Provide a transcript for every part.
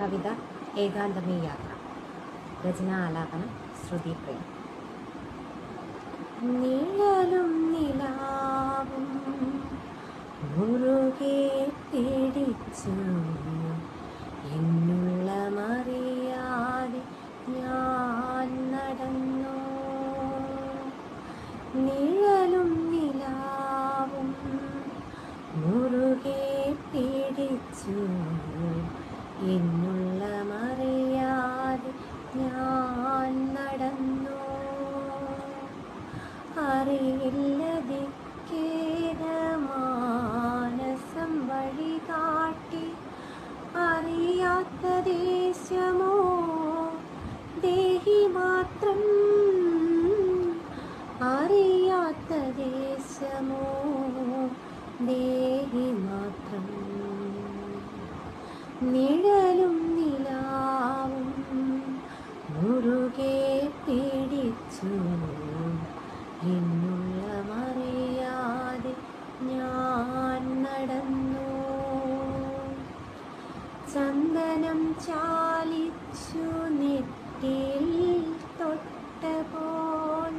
കവിത ഏകാന്തമേ യാത്ര രചന ആലാപനം ശ്രുതി പ്രേം. നിഴലും നിലാവും മുറുകെ പിടിച്ചു എന്നുള്ള മറിയാതെ ഞാൻ നടന്നു. നിഴലും നിലാവും മുറുകെ പിടിച്ചു എന്നുള്ള അറിയാത്ത ദേശമോ ദേഹി മാത്രം അറിയാത്ത ദേശമോ? ദേഹി മാത്രം നിഴലും ചാലിച്ചു നെറ്റിൽ തൊട്ടപ്പോൾ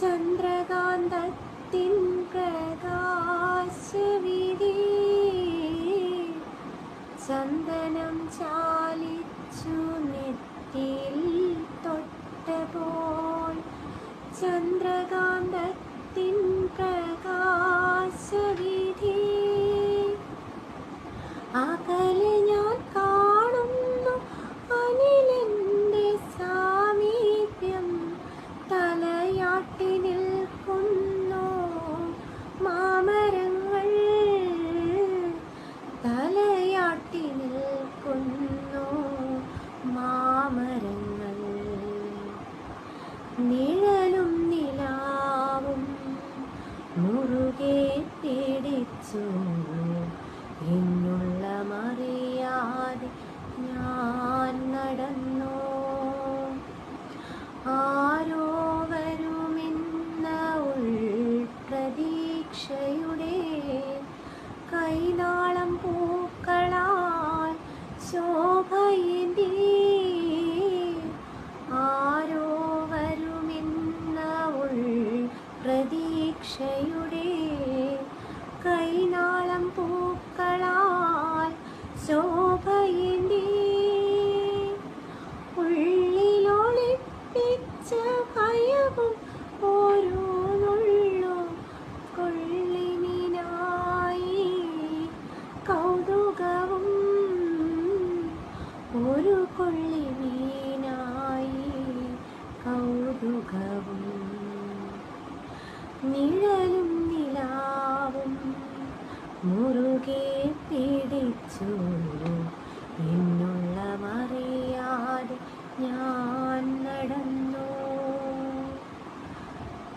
ചന്ദ്രകാന്തത്തിൻ പ്രകാശവിധി ചന്ദനം ചാലിച്ചു നിഴലും പിടിച്ചു നിന്നുള്ള മറിയാതെ ഞാൻ നടന്നു.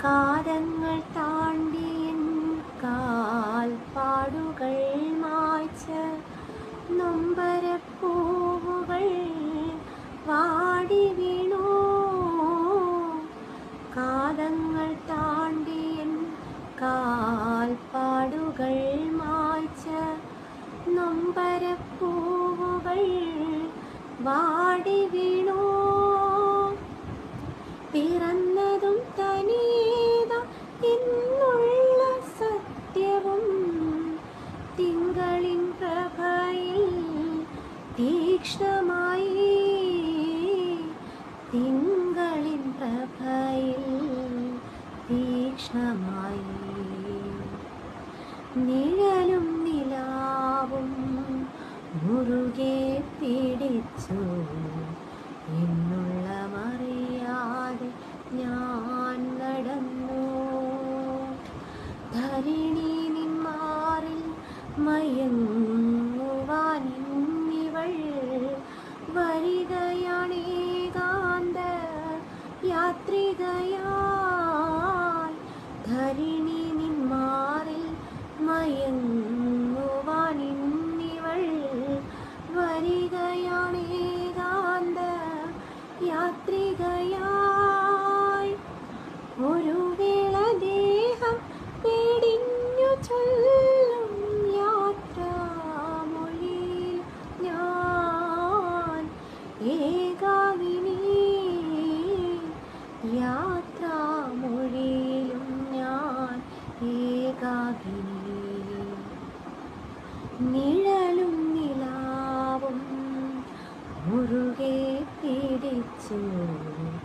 കാലങ്ങൾ താണ്ടിയൻ കാൽപ്പാടുകൾ മായ്ച്ച നൊമ്പരപ്പൂവുകൾ വാടി വീണു. കാലങ്ങൾ താണ്ടിയൻ കാൽപ്പാടുകൾ നൊമ്പരപ്പൂവുകൾ വാടി വീണു. പിറന്നതും തനീത ഇന്നുള്ള സത്യവും തിങ്കളിൻ പ്രഭയിൽ തീക്ഷ്ണമായി തിങ്കളിൻ പ്രഭയിൽ തീക്ഷ്ണമായി നിഴലും മുറുകെ പിടിച്ചു എന്നുള്ള മറിയാതെ ഞാൻ നടന്നു. ധരണി നിന്മാറിൽ മയങ്ങുവാനിന്നിവൾ പിടിച്ചു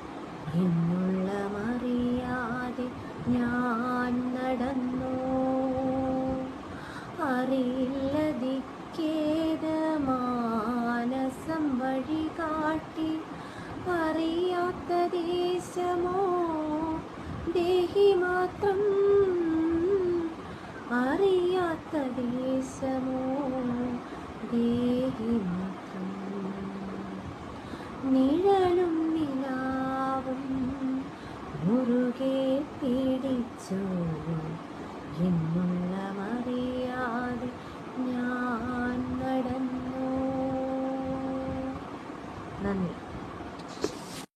എന്നുള്ള മറിയാതെ ഞാൻ നടന്നു. അറിയില്ല ദിക്കേത് മാനസം വഴി കാട്ടി അറിയാത്ത ദേശമോ? ദേഹി മാത്രം അറിയാത്ത ദേശമോ ദേഹി മാത്രം നിഴലും നിലാവും മുറുകെ പിടിച്ചു എന്നുള്ള മറിയാതെ ഞാൻ നടന്നു. നന്ദി.